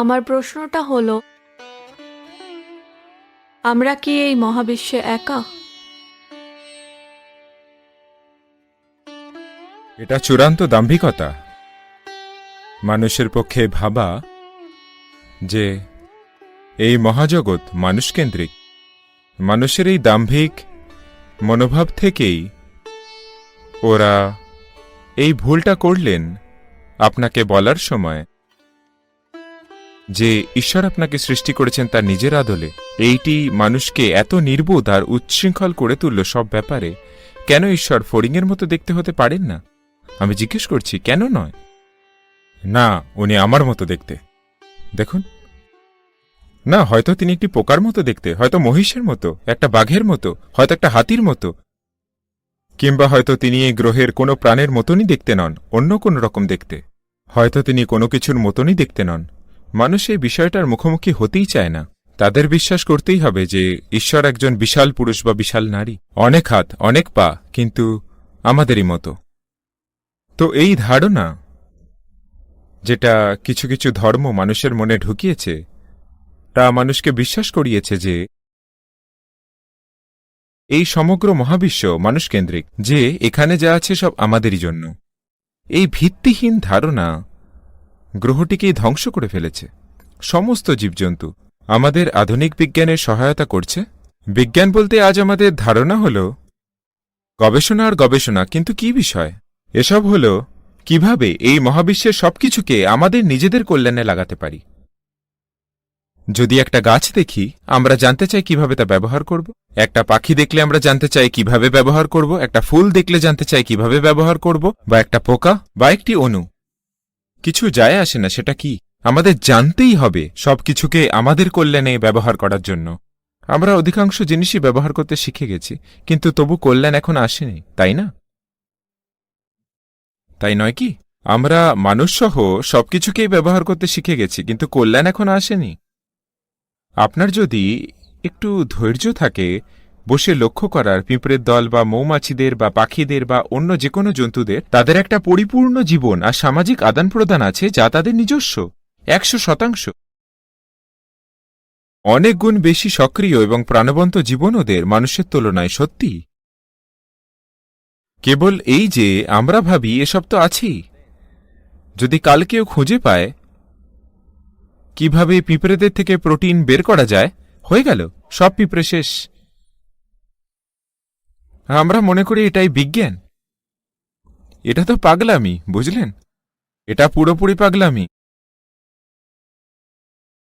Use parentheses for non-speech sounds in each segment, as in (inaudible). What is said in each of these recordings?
আমার প্রশ্নটা হলো, আমরা কি এই মহাবিশ্বে একা? এটা চূড়ান্ত দাম্ভিকতা। মানুষের পক্ষে ভাবা যে এই মহাজগৎ মানুষকেন্দ্রিক। মানুষের এই দাম্ভিক মনোভাব থেকেই ওরা এই ভুলটা করলেন আপনাকে বলার সময়। যে ঈশ্বর আপনাকে সৃষ্টি করেছেন তার নিজের আদলে, এইটি মানুষকে এত নির্বোধ আর উচ্ছৃঙ্খল করে তুলল সব ব্যাপারে, কেন ঈশ্বর ফড়িংয়ের মতো দেখতে হতে পারেন না? আমি জিজ্ঞেস করছি, কেন নয়? না, উনি আমার মতো দেখতে। দেখুন। না, হয়তো তিনি একটি পোকার মতো দেখতে, হয়তো মহিষের মতো, একটা বাঘের মতো, হয়তো একটা হাতির মতো। কিংবা হয়তো তিনি এই গ্রহের কোনো প্রাণের মতনই দেখতে নন, অন্য কোনো রকম দেখতে। হয়তো তিনি কোনো কিছুর মতনই দেখতে নন। মানুষ এই বিষয়টার মুখোমুখি হতেই চায় না। তাদের বিশ্বাস করতেই হবে যে, ঈশ্বর একজন বিশাল পুরুষ বা বিশাল নারী। অনেক হাত, অনেক পা, কিন্তু আমাদেরই মতো। তো এই ধারণা, যেটা কিছু কিছু ধর্ম মানুষের মনে ঢুকিয়েছে, তা মানুষকে বিশ্বাস করিয়েছে যে, এই সমগ্র মহাবিশ্ব মানুষকেন্দ্রিক, যে এখানে যা আছে সব আমাদেরই জন্য। এই ভিত্তিহীন ধারণা গ্রহটিকেই ধ্বংস করে ফেলেছে। সমস্ত জীবজন্তু, আমাদের আধুনিক বিজ্ঞানের সহায়তা করছে। বিজ্ঞান বলতে আজ আমাদের ধারণা হল, গবেষণা আর গবেষণা, কিন্তু কি বিষয়? এসব হল, কীভাবে এই মহাবিশ্বের সবকিছুকে আমাদের নিজেদের কল্যাণে লাগাতে পারি? যদি একটা গাছ দেখি, আমরা জানতে চাই কীভাবে তা ব্যবহার করব। একটা পাখি দেখলে আমরা জানতে চাই কীভাবে ব্যবহার করব। একটা ফুল দেখলে জানতে চাই কীভাবে ব্যবহার করব। বা একটা পোকা বা একটি অণু কিছু যায় আসে না, সেটা কি? আমাদের জানতেই হবে সবকিছুকে আমাদের কল্যাণে ব্যবহার করার জন্য। আমরা অধিকাংশ জিনিসই ব্যবহার করতে শিখে গেছি, কিন্তু তবু কল্যাণ এখন আসেনি, তাই না? তাই নয় কি? আমরা মানুষসহ সবকিছুকেই ব্যবহার করতে শিখে গেছি, কিন্তু কল্যাণ এখন আসেনি। আপনার যদি একটু ধৈর্য থাকে বসে লক্ষ্য করার পিঁপড়ের দল বা মৌমাছিদের বা পাখিদের বা অন্য যে কোনো জন্তুদের তাদের একটা পরিপূর্ণ জীবন আর সামাজিক আদান প্রদান আছে যা তাদের নিজস্ব, একশো শতাংশ। অনেক গুণ বেশি সক্রিয় এবং প্রাণবন্ত জীবন ওদের মানুষের তুলনায় সত্যি। কেবল এই যে, আমরা ভাবি এসব তো আছেই। যদি কাল কেউ খুঁজে পায়, কীভাবে পিঁপড়েদের থেকে প্রোটিন বের করা যায়? হয়ে গেল, সব পিঁপড়ে শেষ। আমরা মনে করি এটাই বিজ্ঞান। এটা তো পাগলামি, বুঝলেন? এটা পুরোপুরি পাগলামি।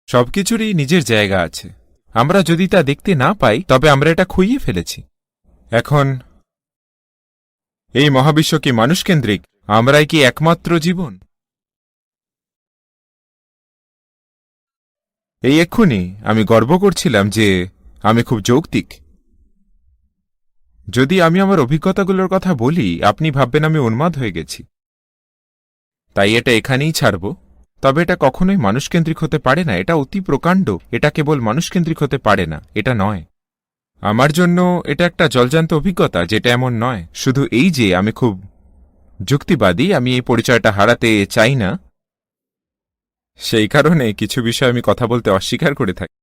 সবকিছুরই নিজের জায়গা আছে। আমরা যদি তা দেখতে না পাই, তবে আমরা এটা খুইয়ে ফেলেছি। এখন, এই মহাবিশ্ব কি মানুষকেন্দ্রিক? আমরাই কি একমাত্র জীবন? এই এক্ষুনি আমি গর্ব করছিলাম যে আমি খুব যৌক্তিক। যদি আমি আমার অভিজ্ঞতাগুলোর কথা বলি, আপনি ভাববেন আমি উন্মাদ হয়ে গেছি। তাই এটা এখানেই ছাড়ব। তবে এটা কখনোই মানুষকেন্দ্রিক হতে পারে না, এটা অতি প্রকাণ্ড। এটা কেবল মানুষকেন্দ্রিক হতে পারে না, এটা নয়। আমার জন্য এটা একটা জলজান্ত অভিজ্ঞতা, যেটা এমন নয়। শুধু এই যে, আমি খুব যুক্তিবাদী, আমি এই পরিচয়টা হারাতে চাই না। সেই কারণে কিছু বিষয় আমি কথা বলতে অস্বীকার করে থাকি।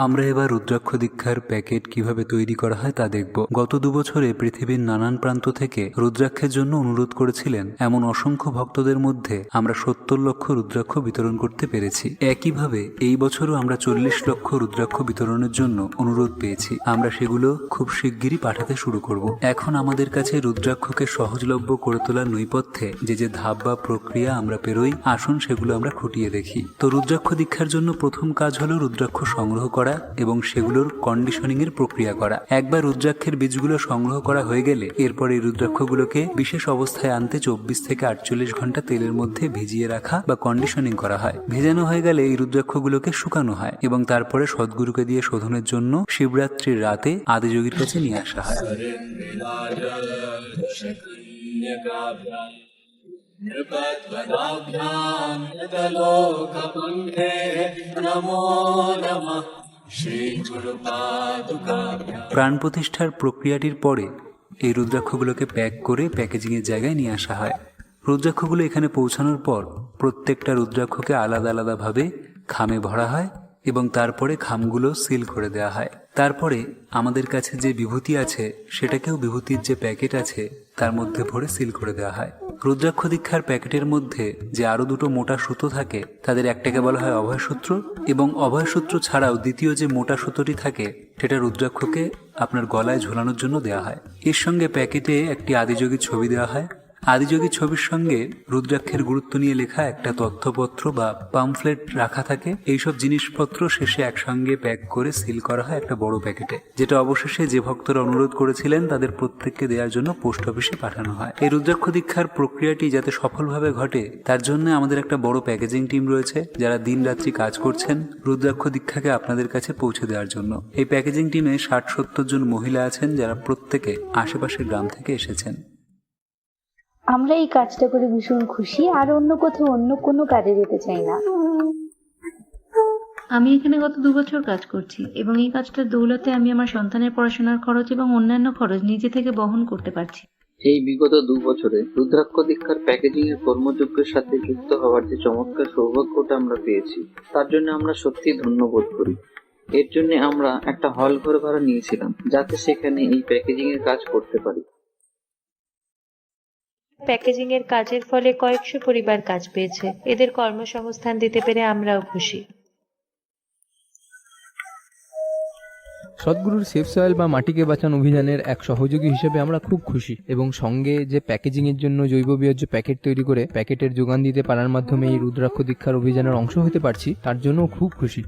আমরা এবার রুদ্রাক্ষ দীক্ষার প্যাকেট কীভাবে তৈরি করা হয় তা দেখব। গত দুবছরে পৃথিবীর নানান প্রান্ত থেকে রুদ্রাক্ষের জন্য অনুরোধ করেছিলেন এমন অসংখ্য ভক্তদের মধ্যে আমরা সত্তর লক্ষ রুদ্রাক্ষ বিতরণ করতে পেরেছি। একইভাবে এই বছরও আমরা চল্লিশ লক্ষ রুদ্রাক্ষ বিতরণের জন্য অনুরোধ পেয়েছি। আমরা সেগুলো খুব শিগগিরই পাঠাতে শুরু করব। এখন আমাদের কাছে রুদ্রাক্ষকে সহজলভ্য করে তোলার নৈপথ্যে যে যে ধাপ বা প্রক্রিয়া আমরা পেরোই, আসুন সেগুলো আমরা খুঁটিয়ে দেখি। তো রুদ্রাক্ষ দীক্ষার জন্য প্রথম কাজ হলো রুদ্রাক্ষ সংগ্রহ করা। এবং সেগুলোর কন্ডিশনিং এর প্রক্রিয়া করা একবার রুদ্রাক্ষের বীজগুলো সংগ্রহ করা হয়ে গেলে এরপর এই রুদ্রাক্ষগুলোকে বিশেষ অবস্থায় আনতে চব্বিশ থেকে আটচল্লিশ ঘন্টা তেলের মধ্যে ভিজিয়ে রাখা বা কন্ডিশনিং করা হয় ভেজানো হয়ে গেলে এই রুদ্রাক্ষগুলোকে শুকানো হয় এবং তারপরে সদ্গুরুকে দিয়ে শোধনের জন্য শিবরাত্রির রাতে আদিযোগীর কাছে নিয়ে আসা হয় नृपद्वदाभ्याम् नदलोकपुण्ये नमो नमः श्रीगुरुपादुकाभ्याम् প্রাণ প্রতিষ্ঠার প্রক্রিয়াটির পরে এই রুদ্রাক্ষগুলোকে প্যাক করে প্যাকেজিংয়ের জায়গায় নিয়ে আসা হয়। রুদ্রাক্ষগুলো এখানে পৌঁছানোর পর প্রত্যেকটা রুদ্রাক্ষকে আলাদা আলাদাভাবে খামে ভরা হয় এবং তারপরে খামগুলো সিল করে দেওয়া হয়। তারপরে আমাদের কাছে যে বিভূতি আছে, সেটাকেও বিভূতির যে প্যাকেট আছে, তার মধ্যে ভরে সিল করে দেওয়া হয়। রুদ্রাক্ষ দীক্ষার প্যাকেটের মধ্যে যে আরও দুটো মোটা সুতো থাকে, তাদের একটাকে বলা হয় অভয়সূত্র এবং অভয়সূত্র ছাড়াও দ্বিতীয় যে মোটা সুতোটি থাকে, সেটা রুদ্রাক্ষকে আপনার গলায় ঝোলানোর জন্য দেওয়া হয়। এর সঙ্গে প্যাকেটে একটি আদিযোগীর ছবি দেওয়া হয়। আদিযোগী ছবির সঙ্গে রুদ্রাক্ষের গুরুত্ব নিয়ে লেখা একটা তথ্যপত্র বা পামফ্লেট রাখা থাকে। এইসব জিনিসপত্র শেষে একসঙ্গে প্যাক করে সিল করা হয় একটা বড় প্যাকেটে। যেটা অবশেষে যে ভক্তরা অনুরোধ করেছিলেন, তাদের প্রত্যেককে দেওয়ার জন্য পোস্ট অফিসে পাঠানো হয়। এই রুদ্রাক্ষ দীক্ষার প্রক্রিয়াটি যাতে সফলভাবে ঘটে, তার জন্য আমাদের একটা বড় প্যাকেজিং টিম রয়েছে, যারা দিন রাত্রি কাজ করছেন রুদ্রাক্ষ দীক্ষাকে আপনাদের কাছে পৌঁছে দেওয়ার জন্য। এই প্যাকেজিং টিমে ষাট সত্তর জন মহিলা আছেন, যারা প্রত্যেকে আশেপাশের গ্রাম থেকে এসেছেন। আমরা এই কাজটা করে ভীষণ খুশি আর অন্য কোথাও অন্য কোনো কাজে যেতে চাই না। আমি এখানে গত দু বছর কাজ করছি এবং এই কাজটার দৌলতে আমি আমার সন্তানের পড়াশোনার খরচ এবং অন্যান্য খরচ নিজে থেকে বহন করতে পারছি। এই বিগত দু বছরে রুদ্রাক্ষ দীক্ষার প্যাকেজিং এর কর্মযজ্ঞের সাথে যুক্ত হওয়ার যে চমৎকার সৌভাগ্যটা আমরা পেয়েছি তার জন্য আমরা সত্যি ধন্যবোধ করি। এর জন্য আমরা একটা হল ঘর ভাড়া নিয়েছিলাম যাতে সেখানে এই প্যাকেজিং এর কাজ করতে পারি। প্যাকেজিং এর কাজের ফলে কয়েকশো পরিবার কাজ পেয়েছে। এদের কর্মসংস্থান দিতে পেরে আমরাও খুশি। সদ্গুরুর সেফ সয়েল বা মাটিকে বাঁচান অভিযানের এক সহযোগী হিসেবে আমরা খুব খুশি এবং সঙ্গে যে প্যাকেজিং এর জন্য জৈব বিয়োজ্য প্যাকেট তৈরি করে প্যাকেটের যোগান দিতে পারার মাধ্যমে এই রুদ্রাক্ষ দীক্ষার অভিযানের অংশ হতে পারছি, তার জন্য খুব খুশি।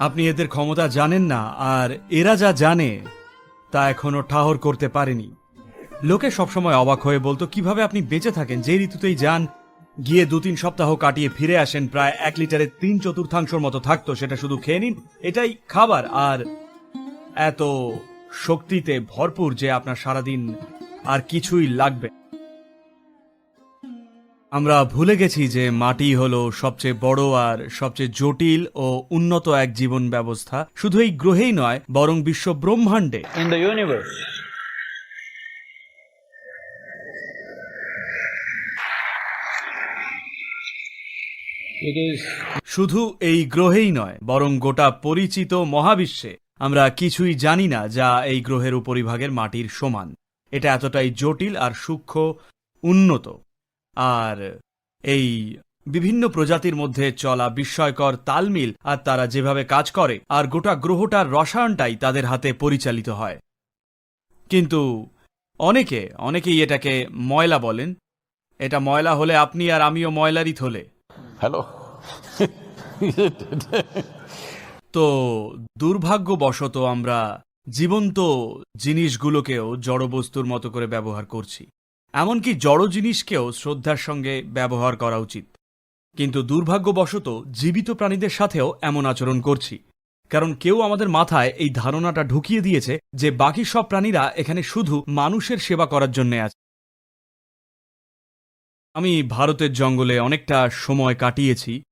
আপনি এদের ক্ষমতা জানেন না, আর এরা যা জানে, তা এখনও ঠাহর করতে পারেনি। লোকে সবসময় অবাক হয়ে বলতো, কীভাবে আপনি বেঁচে থাকেন? যে ঋতুতেই যান, গিয়ে দু তিন সপ্তাহ কাটিয়ে ফিরে আসেন, প্রায় এক লিটারের তিন চতুর্থাংশর মতো থাকতো, সেটা শুধু খেয়ে নিন, এটাই খাবার। আর এত শক্তিতে ভরপুর যে আপনার সারাদিন আর কিছুই লাগবে আমরা ভুলে গেছি যে মাটি হলো সবচেয়ে বড় আর সবচেয়ে জটিল ও উন্নত এক জীবন ব্যবস্থা। শুধু এই গ্রহেই নয় বরং বিশ্ব ব্রহ্মাণ্ডে। শুধু এই গ্রহেই নয় বরং গোটা পরিচিত মহাবিশ্বে। আমরা কিছুই জানি না যা এই গ্রহের উপরিভাগের মাটির সমান। এটা এতটাই জটিল আর সূক্ষ্ম উন্নত। আর এই বিভিন্ন প্রজাতির মধ্যে চলা বিস্ময়কর তালমিল আর তারা যেভাবে কাজ করে আর গোটা গ্রহটার রসায়নটাই তাদের হাতে পরিচালিত হয়। কিন্তু অনেকে অনেকেই এটাকে ময়লা বলেন। এটা ময়লা হলে আপনি আর আমিও ময়লারই থলে। হ্যালো? তো দুর্ভাগ্যবশত আমরা জীবন্ত জিনিসগুলোকেও জড়বস্তুর মতো করে ব্যবহার করছি। এমনকি জড় জিনিসকেও শ্রদ্ধার সঙ্গে ব্যবহার করা উচিত। কিন্তু দুর্ভাগ্যবশত জীবিত প্রাণীদের সাথেও এমন আচরণ করছি। কারণ কেউ আমাদের মাথায় এই ধারণাটা ঢুকিয়ে দিয়েছে যে বাকি সব প্রাণীরা এখানে শুধু মানুষের সেবা করার জন্য আছে। আমি ভারতের জঙ্গলে অনেকটা সময় কাটিয়েছি।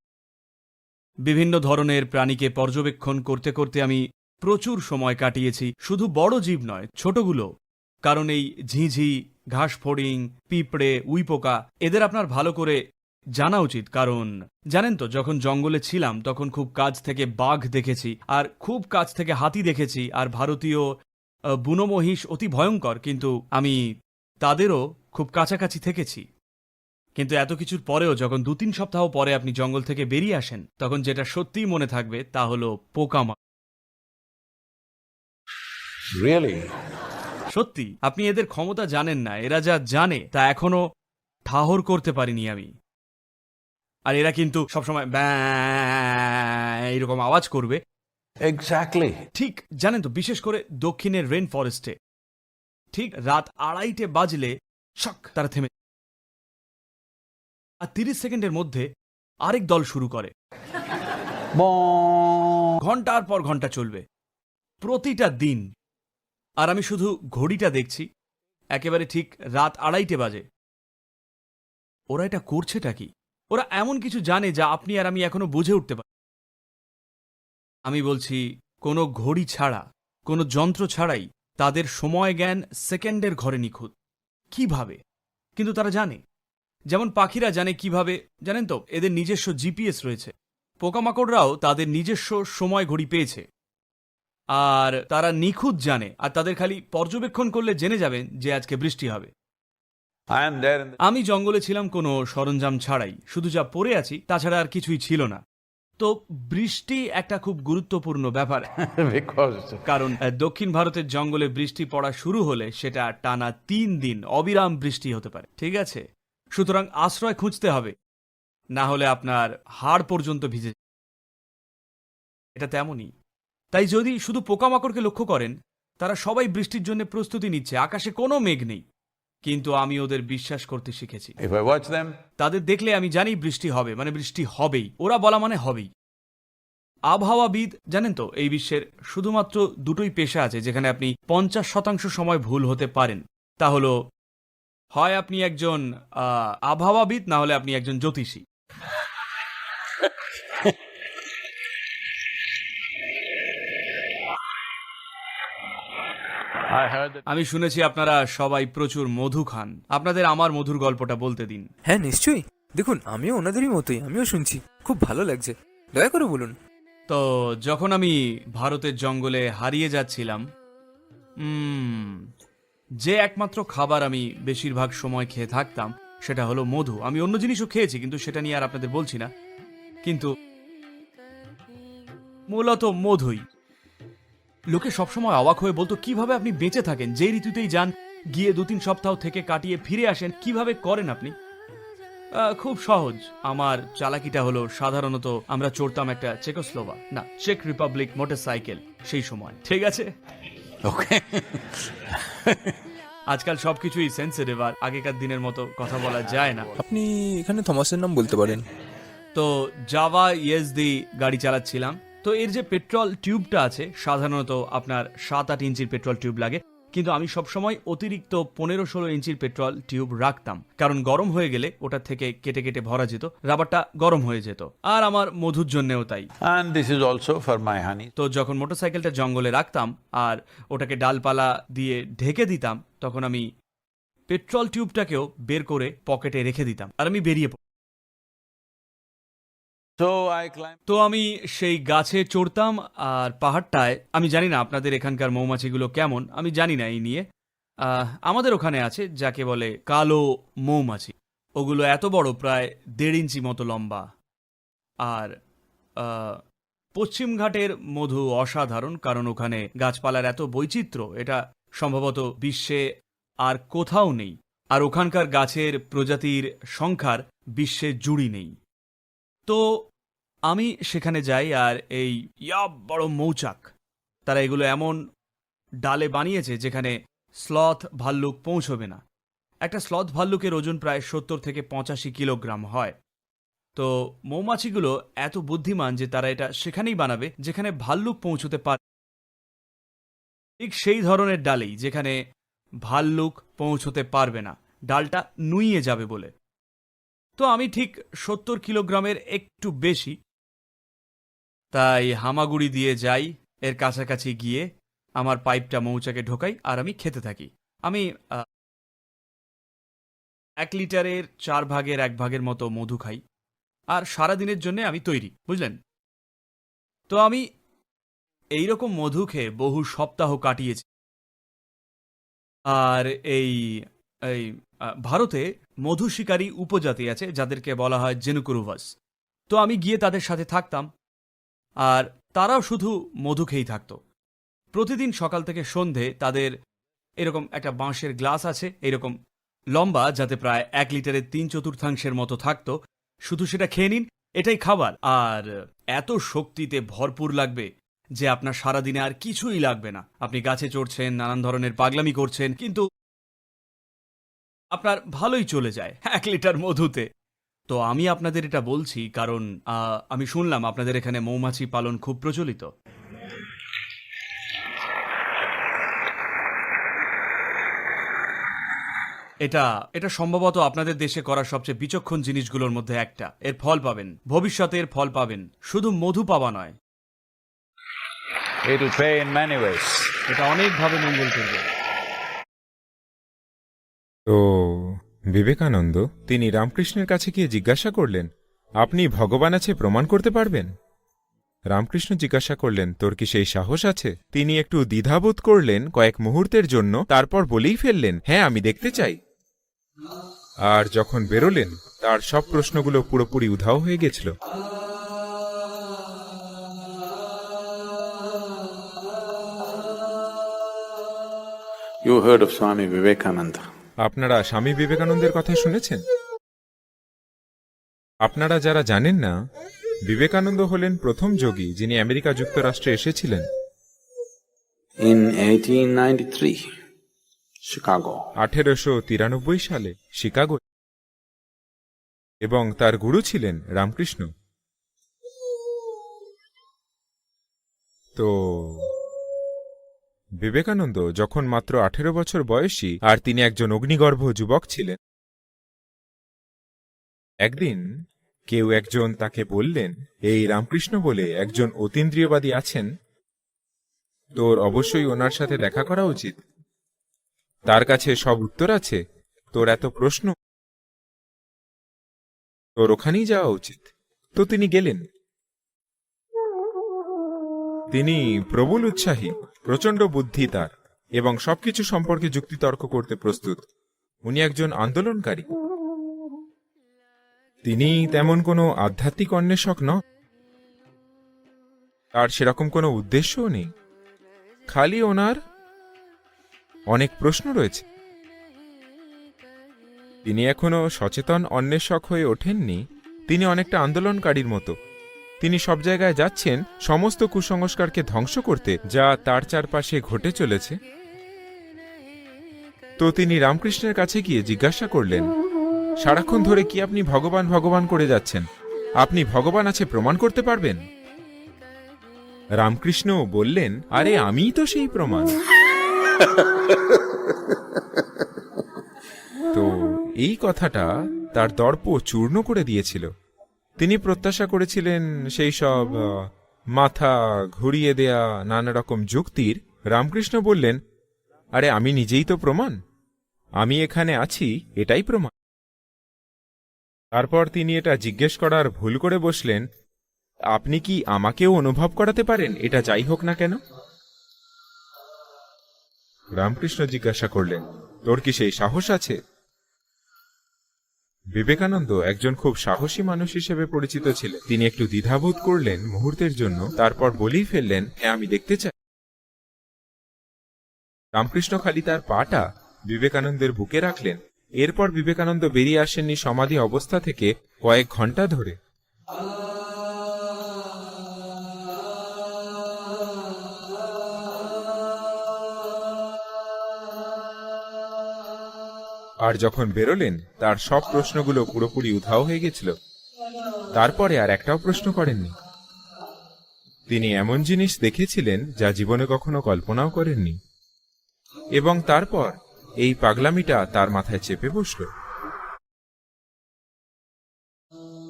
বিভিন্ন ধরনের প্রাণীকে পর্যবেক্ষণ করতে করতে আমি প্রচুর সময় কাটিয়েছি। শুধু বড় জীব নয়, ছোটগুলো। কারণ এই ঝিঝি ঘাস ফড়িং পিঁপড়ে উইপোকা এদের আপনার ভালো করে জানা উচিত। কারণ জানেন তো যখন জঙ্গলে ছিলাম তখন খুব কাছ থেকে বাঘ দেখেছি আর খুব কাছ থেকে হাতি দেখেছি আর ভারতীয় আহ, বুনো মহিষ অতি ভয়ঙ্কর কিন্তু আমি তাদেরও খুব কাছাকাছি থেকেছি। কিন্তু এত কিছুর পরেও যখন দু তিন সপ্তাহ পরে আপনি জঙ্গল থেকে বেরিয়ে আসেন তখন যেটা সত্যিই মনে থাকবে তা হলো পোকামা রিয়েলি সত্যি আপনি এদের ক্ষমতা জানেন না এরা যা জানে তা এখনও ঠাহর করতে পারিনি আমি। আর এরা কিন্তু সবসময় এইরকম আওয়াজ করবে। এক্স্যাক্টলি ঠিক জানেন তো বিশেষ করে দক্ষিণের রেন ফরেস্টে ঠিক রাত আড়াইটে বাজলে শক তারা থেমে আর তিরিশ সেকেন্ডের মধ্যে আরেক দল শুরু করে। ঘণ্টার পর ঘণ্টা চলবে। প্রতিটা দিন আর আমি শুধু ঘড়িটা দেখছি। একেবারে ঠিক রাত আড়াইটে বাজে। ওরা এটা করছেটা কি? ওরা এমন কিছু জানে যা আপনি আর আমি এখনও বুঝে উঠতে পারি আমি বলছি, কোনো ঘড়ি ছাড়া, কোনো যন্ত্র ছাড়াই তাদের সময় জ্ঞান সেকেন্ডের ঘরে নিখুঁত। কীভাবে? কিন্তু তারা জানে। যেমন পাখিরা জানে কীভাবে, জানেন তো, এদের নিজস্ব জিপিএস রয়েছে। পোকামাকড়রাও তাদের নিজস্ব সময় ঘড়ি পেয়েছে। আর তারা নিখুঁত জানে। আর তাদের খালি পর্যবেক্ষণ করলে জেনে যাবেন যে আজকে বৃষ্টি হবে। আমি জঙ্গলে ছিলাম কোনো সরঞ্জাম ছাড়াই। শুধু যা পড়ে আছি তাছাড়া আর কিছুই ছিল না। তো বৃষ্টি একটা খুব গুরুত্বপূর্ণ ব্যাপার। (laughs) কারণ দক্ষিণ ভারতের জঙ্গলে বৃষ্টি পড়া শুরু হলে সেটা টানা তিন দিন অবিরাম বৃষ্টি হতে পারে। ঠিক আছে? সুতরাং আশ্রয় খুঁজতে হবে। না হলে আপনার হাড় পর্যন্ত ভিজে এটা তেমনই। তাই যদি শুধু পোকামাকড়কে লক্ষ্য করেন তারা সবাই বৃষ্টির জন্য প্রস্তুতি নিচ্ছে আকাশে কোনো মেঘ নেই। কিন্তু আমি ওদের বিশ্বাস করতে শিখেছি। তাদের দেখলে আমি জানি বৃষ্টি হবে মানে বৃষ্টি হবেই ওরা বলা মানে হবেই। আবহাওয়াবিদ জানেন তো এই বিশ্বের শুধুমাত্র দুটোই পেশা আছে যেখানে আপনি পঞ্চাশ শতাংশ সময় ভুল হতে পারেন। তা হলো হয় আপনি একজন আহ, আবহাওয়াবিদ না হলে আপনি একজন জ্যোতিষী। (laughs) আমি শুনেছি আপনারা সবাই প্রচুর মধু খান। আপনাদের আমার মধুর গল্পটা বলতে দিন। হ্যাঁ নিশ্চয়ই। দেখুন আমিও ওনাদেরই মতোই আমিও শুনছি। খুব ভালো লাগছে। দয়া করে বলুন। তো যখন আমি ভারতের জঙ্গলে হারিয়ে যাচ্ছিলাম উম, যে একমাত্র খাবার আমি বেশিরভাগ সময় খেয়ে থাকতাম সেটা হলো মধু। আমি অন্য জিনিসও খেয়েছি কিন্তু সেটা নিয়ে আর আপনাদের বলছি না। কিন্তু মূলত মধুই। লোকে সবসময় অবাক হয়ে বলতো কীভাবে আপনি বেঁচে থাকেন? যে ঋতুতেই যান গিয়ে দু তিন সপ্তাহ থেকে কাটিয়ে ফিরে আসেন কীভাবে করেন আপনি? খুব সহজ। আমার চালাকিটা হলো সাধারণত আমরা চড়তাম একটা চেকোস্লোভা না চেক রিপাবলিক মোটরসাইকেল সেই সময় ঠিক আছে? okay. আজকাল সবকিছুই সেন্সিটিভ আর আগেকার দিনের মতো কথা বলা যায় না। আপনি এখানে থমাসের নাম বলতে পারেন। তো জাভা ইএসডি গাড়ি চালাচ্ছিলাম। তো এর যে পেট্রোল টিউবটা আছে সাধারণত আপনার সাত আট ইঞ্চির পেট্রোল টিউব লাগে কিন্তু আমি সবসময় অতিরিক্ত পনেরো ষোলো ইঞ্চির পেট্রোল টিউব রাখতাম কারণ গরম হয়ে গেলে ওটার থেকে কেটে কেটে ভরা যেত রাবারটা গরম হয়ে যেত আর আমার মধুর জন্যেও তাই this is also for my honey. তো যখন মোটরসাইকেলটা জঙ্গলে রাখতাম আর ওটাকে ডালপালা দিয়ে ঢেকে দিতাম তখন আমি পেট্রোল টিউবটাকেও বের করে পকেটে রেখে দিতাম আর আমি বেরিয়ে তো আমি সেই গাছে চড়তাম আর পাহাড়টায়। আমি জানি না আপনাদের এখানকার মৌমাছিগুলো কেমন, আমি জানি না এই নিয়ে। আমাদের ওখানে আছে যাকে বলে কালো মৌমাছি। ওগুলো এত বড়, প্রায় দেড় ইঞ্চি মতো লম্বা। আর পশ্চিমঘাটের মধু অসাধারণ, কারণ ওখানে গাছপালার এত বৈচিত্র্য, এটা সম্ভবত বিশ্বে আর কোথাও নেই। আর ওখানকার গাছের প্রজাতির সংখ্যার বিশ্বে জুড়ি নেই। তো আমি সেখানে যাই আর এই ইয়া বড় মৌচাক, তারা এগুলো এমন ডালে বানিয়েছে যেখানে স্লথ ভাল্লুক পৌঁছবে না। একটা স্লথ ভাল্লুকের ওজন প্রায় সত্তর থেকে পঁচাশি কিলোগ্রাম হয়। তো মৌমাছিগুলো এত বুদ্ধিমান যে তারা এটা সেখানেই বানাবে যেখানে ভাল্লুক পৌঁছতে পারে। ঠিক সেই ধরনের ডালেই যেখানে ভাল্লুক পৌঁছতে পারবে না, ডালটা নুইয়ে যাবে বলে। তো আমি ঠিক সত্তর কিলোগ্রামের একটু বেশি। তাই হামাগুড়ি দিয়ে যাই, এর কাছাকাছি গিয়ে আমার পাইপটা মৌচাকে ঢোকাই আর আমি খেতে থাকি। আমি এক লিটারের চার ভাগের এক ভাগের মতো মধু খাই আর সারা দিনের জন্য আমি তৈরি, বুঝলেন? তো আমি এই রকম মধু খেয়ে বহু সপ্তাহ কাটিয়েছি। আর এই এই ভারতে মধু শিকারী উপজাতি আছে, যাদেরকে বলা হয় জেনুকুরুভাস। তো আমি গিয়ে তাদের সাথে থাকতাম, আর তারাও শুধু মধু খেয়েই থাকত। প্রতিদিন সকাল থেকে সন্ধে তাদের এরকম একটা বাঁশের গ্লাস আছে, এরকম লম্বা, যাতে প্রায় এক লিটারের তিন চতুর্থাংশের মতো থাকতো। শুধু সেটা খেয়ে নিন, এটাই খাবার। আর এত শক্তিতে ভরপুর লাগবে যে আপনার সারাদিনে আর কিছুই লাগবে না। আপনি গাছে চড়ছেন, নানান ধরনের পাগলামি করছেন, কিন্তু আপনার ভালোই চলে যায় এক লিটার মধুতে। তো আমি আপনাদের এটা বলছি কারণ আমি শুনলাম আপনাদের এখানে মৌমাছি পালন খুব প্রচলিত। এটা এটা সম্ভবত আপনাদের দেশে করা সবচেয়ে বিচক্ষণ জিনিসগুলোর মধ্যে একটা। এর ফল পাবেন ভবিষ্যতে এর ফল পাবেন শুধু মধু পাওয়া নয়। এটা অনেকভাবে মঙ্গল করবে। তো, বিবেকানন্দ, তিনি রামকৃষ্ণের কাছে গিয়ে জিজ্ঞাসা করলেন, আপনি ভগবান আছে প্রমাণ করতে পারবেন? রামকৃষ্ণ জিজ্ঞাসা করলেন, তোর কি সেই সাহস আছে? তিনি একটু দ্বিধাবোধ করলেন কয়েক মুহূর্তের জন্য, তারপর বলেই ফেললেন হ্যাঁ আমি দেখতে চাই। আর যখন বেরোলেন, তার সব প্রশ্নগুলো পুরোপুরি উধাও হয়ে গেছিল। You heard of Swami Vivekananda. আপনারা স্বামী বিবেকানন্দের কথা শুনেছেন? আপনারা যারা জানেন না বিবেকানন্দ হলেন প্রথম যোগী যিনি আমেরিকা যুক্তরাষ্ট্রে এসেছিলেন। In 1893, Chicago. আঠেরোশো তিরানব্বই সালে শিকাগো। এবং তার গুরু ছিলেন রামকৃষ্ণ। তো বিবেকানন্দ যখন মাত্র আঠেরো বছর বয়সী আর তিনি একজন অগ্নিগর্ভ যুবক ছিলেন। একদিন কেউ একজন তাকে বললেন, এই রামকৃষ্ণ বলে একজন অতীন্দ্রিয়বাদী আছেন? তোর অবশ্যই ওনার সাথে দেখা করা উচিত। তার কাছে সব উত্তর আছে। তোর এত প্রশ্ন। তোর ওখানেই যাওয়া উচিত। তো তিনি গেলেন। তিনি প্রবল উৎসাহী, প্রচণ্ড বুদ্ধি তার এবং সবকিছু সম্পর্কে যুক্তিতর্ক করতে প্রস্তুত। উনি একজন আন্দোলনকারী। তিনি তেমন কোনো আধ্যাত্মিক অন্বেষক ন তার সেরকম কোনো উদ্দেশ্যও নেই। খালি ওনার অনেক প্রশ্ন রয়েছে। তিনি এখনও সচেতন অন্বেষক হয়ে ওঠেননি। তিনি অনেকটা আন্দোলনকারীর মতো। তিনি সব জায়গায় যাচ্ছেন, সমস্ত কুসংস্কারকে ধ্বংস করতে, যা তার চারপাশে ঘটে চলেছে। তো তিনি রামকৃষ্ণের কাছে গিয়ে জিজ্ঞাসা করলেন, সারাক্ষণ ধরে কি আপনি ভগবান ভগবান করে যাচ্ছেন? আপনি ভগবান আছে প্রমাণ করতে পারবেন? রামকৃষ্ণ বললেন, আরে, আমিই তো সেই প্রমাণ। তো এই কথাটা তার দর্প চূর্ণ করে দিয়েছিল। তিনি প্রত্যাশা করেছিলেন সেই সব মাথা ঘুরিয়ে দেয়া নানা রকম যুক্তির রামকৃষ্ণ বললেন, আরে আমি নিজেই তো প্রমাণ। আমি এখানে আছি, এটাই প্রমাণ। তারপর তিনি এটা জিজ্ঞেস করার ভুল করে বসলেন, আপনি কি আমাকেও অনুভব করাতে পারেন? এটা যাই হোক না কেন? রামকৃষ্ণ জিজ্ঞাসা করলেন, তোর কি সেই সাহস আছে? বিবেকানন্দ একজন খুব সাহসী মানুষ হিসেবে পরিচিত ছিলেন। তিনি একটু দ্বিধাবোধ করলেন মুহূর্তের জন্য, তারপর বলেই ফেললেন হ্যাঁ আমি দেখতে চাই। রামকৃষ্ণ খালি তার পাটা বিবেকানন্দের বুকে রাখলেন। এরপর বিবেকানন্দ বেরিয়ে আসেননি সমাধি অবস্থা থেকে কয়েক ঘণ্টা ধরে। আর যখন বেরোলেন, তার সব প্রশ্নগুলো পুরোপুরি উধাও হয়ে গেছিল। তারপরে আর একটাও প্রশ্ন করেননি। তিনি এমন জিনিস দেখেছিলেন যা জীবনে কখনো কল্পনাও করেননি। এবং তারপর এই পাগলামিটা তার মাথায় চেপে বসল।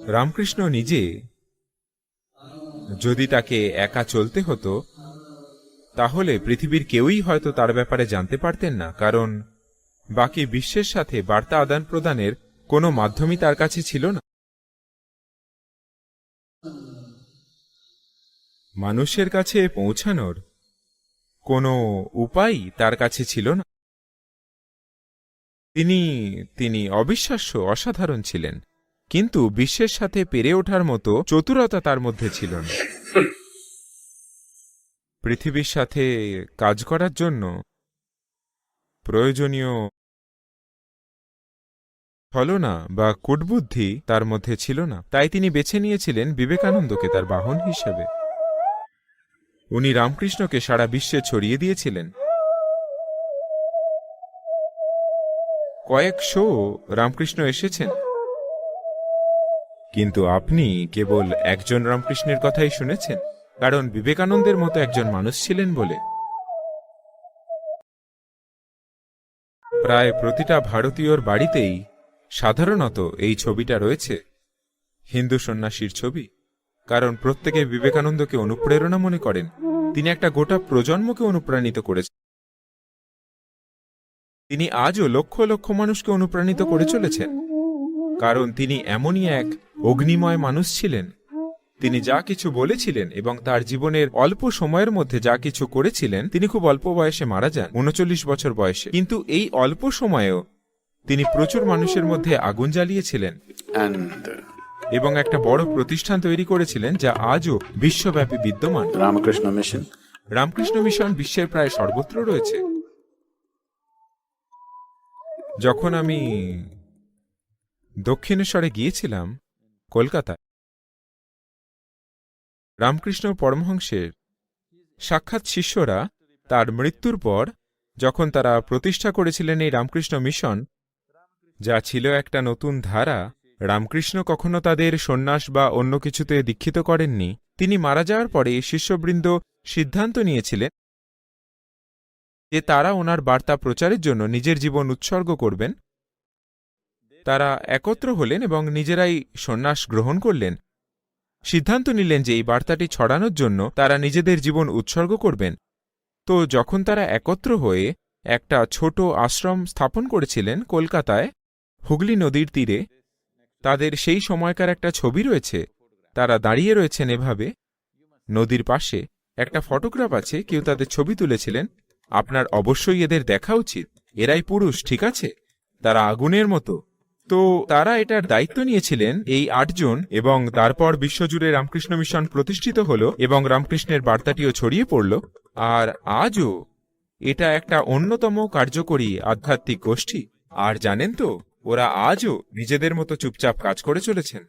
রামকৃষ্ণ নিজে, যদি তাকে একা চলতে হতো, তাহলে পৃথিবীর কেউই হয়তো তার ব্যাপারে জানতে পারতেন না, কারণ বাকি বিশ্বের সাথে বার্তা আদান প্রদানের কোনো মাধ্যমই তার কাছে ছিল না। মানুষের কাছে পৌঁছানোর কোনো উপায় তার কাছে ছিল না। তিনি তিনি অবিশ্বাস্য, অসাধারণ ছিলেন, কিন্তু বিশ্বের সাথে পেরে ওঠার মতো চতুরতা তার মধ্যে ছিল না। পৃথিবীর সাথে কাজ করার জন্য প্রয়োজনীয় ছলনা বা কূটবুদ্ধি তার মধ্যে ছিল না। তাই তিনি বেছে নিয়েছিলেন বিবেকানন্দকে তার বাহন হিসেবে। উনি রামকৃষ্ণকে সারা বিশ্বে ছড়িয়ে দিয়েছিলেন। কয়েক শো রামকৃষ্ণ এসেছেন। কিন্তু আপনি কেবল একজন রামকৃষ্ণের কথাই শুনেছেন, কারণ বিবেকানন্দের মতো একজন মানুষ ছিলেন বলে। প্রায় প্রতিটা ভারতীয়র বাড়িতেই সাধারণত এই ছবিটা রয়েছে হিন্দু সন্ন্যাসীর ছবি। কারণ প্রত্যেকে বিবেকানন্দকে অনুপ্রেরণা মনে করেন। তিনি একটা গোটা প্রজন্মকে অনুপ্রাণিত করেছেন তিনি আজও লক্ষ লক্ষ মানুষকে অনুপ্রাণিত করে চলেছেন। কারণ তিনি এমনই এক অগ্নিময় মানুষ ছিলেন। তিনি যা কিছু বলেছিলেন এবং তার জীবনের অল্প সময়ের মধ্যে যা কিছু করেছিলেন, তিনি খুব অল্প বয়সে মারা যান, উনচল্লিশ বছর বয়সে। কিন্তু এই অল্প সময়েও তিনি প্রচুর মানুষের মধ্যে আগুন জ্বালিয়েছিলেন। এবং একটা বড় প্রতিষ্ঠান তৈরি করেছিলেন যা আজও বিশ্বব্যাপী বিদ্যমান। রামকৃষ্ণ মিশন রামকৃষ্ণ মিশন বিশ্বের প্রায় সর্বত্র রয়েছে। যখন আমি দক্ষিণেশ্বরে গিয়েছিলাম কলকাতা রামকৃষ্ণ পরমহংসের সাক্ষাৎ শিষ্যরা তার মৃত্যুর পর যখন তারা প্রতিষ্ঠা করেছিলেন এই রামকৃষ্ণ মিশন যা ছিল একটা নতুন ধারা, রামকৃষ্ণ কখনো তাদের সন্ন্যাস বা অন্য কিছুতে দীক্ষিত করেননি। তিনি মারা যাওয়ার পরে শিষ্যবৃন্দ সিদ্ধান্ত নিয়েছিলেন যে তারা ওনার বার্তা প্রচারের জন্য নিজের জীবন উৎসর্গ করবেন। তারা একত্র হলেন এবং নিজেরাই সন্ন্যাস গ্রহণ করলেন। সিদ্ধান্ত নিলেন যে এই বার্তাটি ছড়ানোর জন্য তারা নিজেদের জীবন উৎসর্গ করবেন। তো যখন তারা একত্র হয়ে একটা ছোট আশ্রম স্থাপন করেছিলেন কলকাতায় হুগলি নদীর তীরে তাদের সেই সময়কার একটা ছবি রয়েছে। তারা দাঁড়িয়ে রয়েছেন এভাবে। নদীর পাশে একটা ফটোগ্রাফ আছে, কেউ তাদের ছবি তুলেছিলেন। আপনার অবশ্যই এদের দেখা উচিত। এরাই পুরুষ, ঠিক আছে? তারা আগুনের মতো। তো তারা এটার দায়িত্ব নিয়েছিলেন এই আটজন এবং তারপর বিশ্বজুড়ে রামকৃষ্ণ মিশন প্রতিষ্ঠিত হল এবং রামকৃষ্ণের বার্তাটিও ছড়িয়ে পড়ল। আর আজও এটা একটা অন্যতম কার্যকরী আধ্যাত্মিক গোষ্ঠী। আর জানেন তো ওরা আজও নিজেদের মতো চুপচাপ কাজ করে চলেছেন।